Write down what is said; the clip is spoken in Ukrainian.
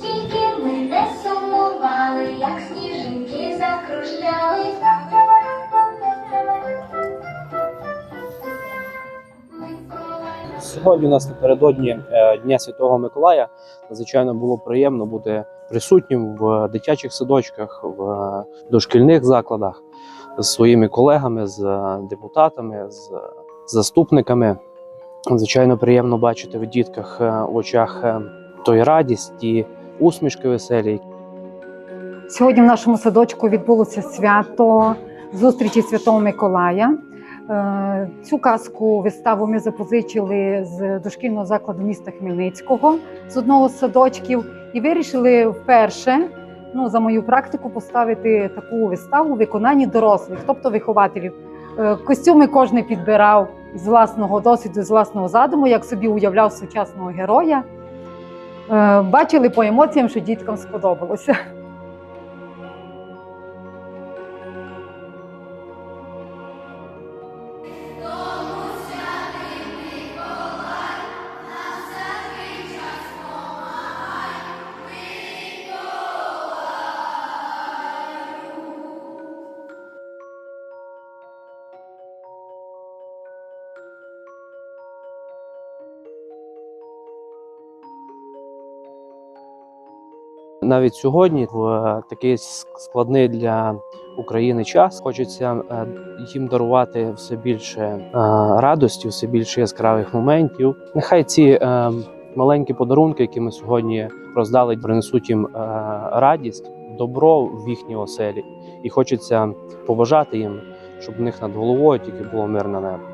Тільки ми не сумували, як сніжинки закружляли. Сьогодні у нас напередодні е, Дня Святого Миколая. Надзвичайно було приємно бути присутнім в дитячих садочках, в е, дошкільних закладах з своїми колегами, з е, депутатами, з заступниками. Звичайно, приємно бачити в дітках в очах той радість, ті усмішки веселі, Сьогодні в нашому садочку відбулося свято зустрічі Святого Миколая. Е, Цю казку виставу ми запозичили з дошкільного закладу міста Хмельницького з одного з садочків і вирішили вперше. Ну, за мою практику поставити таку виставу у виконанні дорослих, тобто вихователів. Е, Костюми кожен підбирав з власного досвіду, з власного задуму, як собі уявляв сучасного героя. Е, Бачили по емоціям, що діткам сподобалося. Навіть сьогодні, в е, такий складний для України час, хочеться е, їм дарувати все більше е, радості, все більше яскравих моментів. Нехай ці маленькі подарунки, які ми сьогодні роздали, принесуть їм радість, добро в їхній оселі. І хочеться побажати їм, щоб в них над головою тільки було мирне небо.